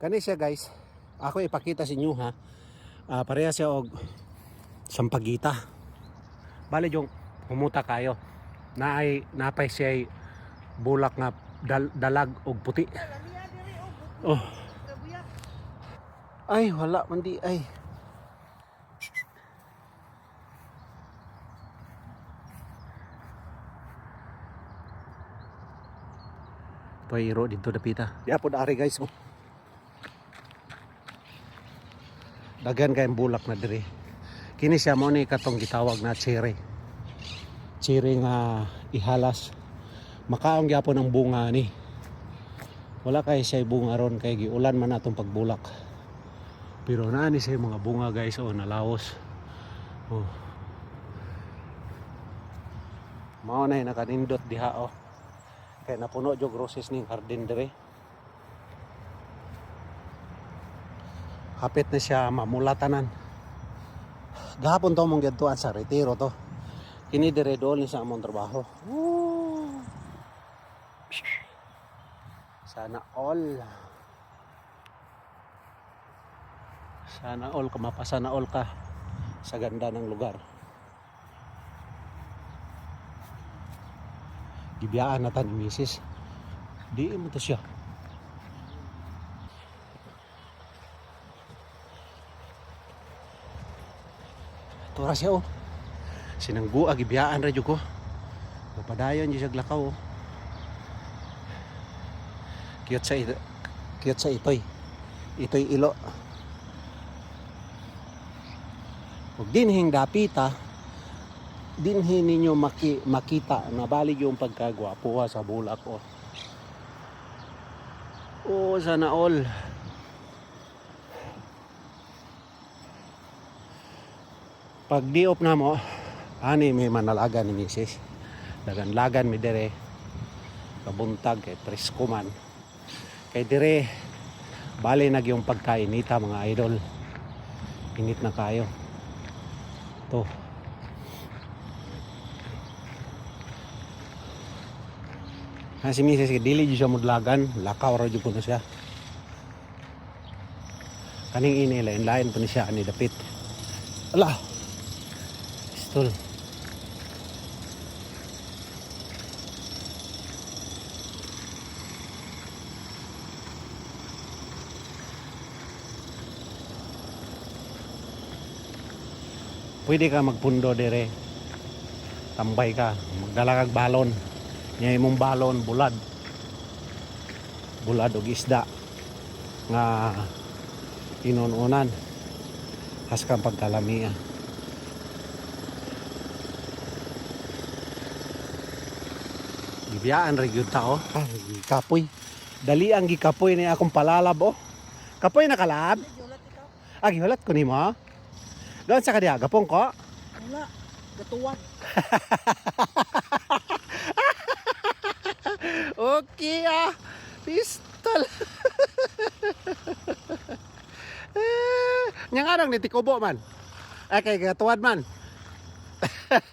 Kani siya guys. Ako ipakita sa inyo ha. Ah, pareha siya og sampagita. Bali yung humuta kayo. Naay napay siya ay bulak nga dal- dalag og puti. Oh. Ay, wala man di ay. Tuwiro dito dapita. Di po ari guys. Oh. Dagan kayong bulak na diri. Kini siya mo ni katong gitawag na cherry. Cherry nga ihalas. Makaong gyapon ang bunga ni. Wala kay siya bunga ron kay giulan man atong pagbulak. Pero naa ni siya mga bunga guys oh nalawos. Oh. Mao na nakanindot diha oh. Kaya napuno jog roses ning garden dire. Hapit na siya mamulatanan. Gahapon to mong gadtuan sa retiro to. Kini dire dol sa among trabaho. Sana all. Sana all ka mapasana all ka sa ganda ng lugar. Gibiyaan na ta ni Mrs. Di mo to siya. Tura siya oh. Sinangguag gibiyaan ra jud ko. Mapadayon jud siya lakaw oh. Cute sa ito. Cute sa itoy. Itoy ilo. Ug dinhing dapita dinhi ninyo maki, makita na bali yung pagkagwapo sa bulak oh. Oh, sana all. Pag diop na mo, ani may manalaga ni misis. Lagan-lagan mi dire. Kabuntag kay presko man. Kay dire bali nag yung pagkainita mga idol. Init na kayo. To. Ha si Mrs. dili jud siya mudlagan, lakaw ra jud kuno siya. Kaning ini lain lain pa ni siya ani dapit. Ala. Pistol. Pwede ka magpundo dire. Tambay ka, magdala kag balon. Nya imong balon bulad. Bulad og isda nga inununan. Has kang pagkalamian. Gibiyaan ra gyud ta oh. Ah, kapoy. Dali ang gikapoy ni akong palalab oh. Kapoy na kalab. Ah, gihulat ko nimo. Doon sa kadiya gapong ko. Wala. Gatuwan. Okay ah. Pistol. Nya nga nang nitikubo man. Ay kay gatuwad man.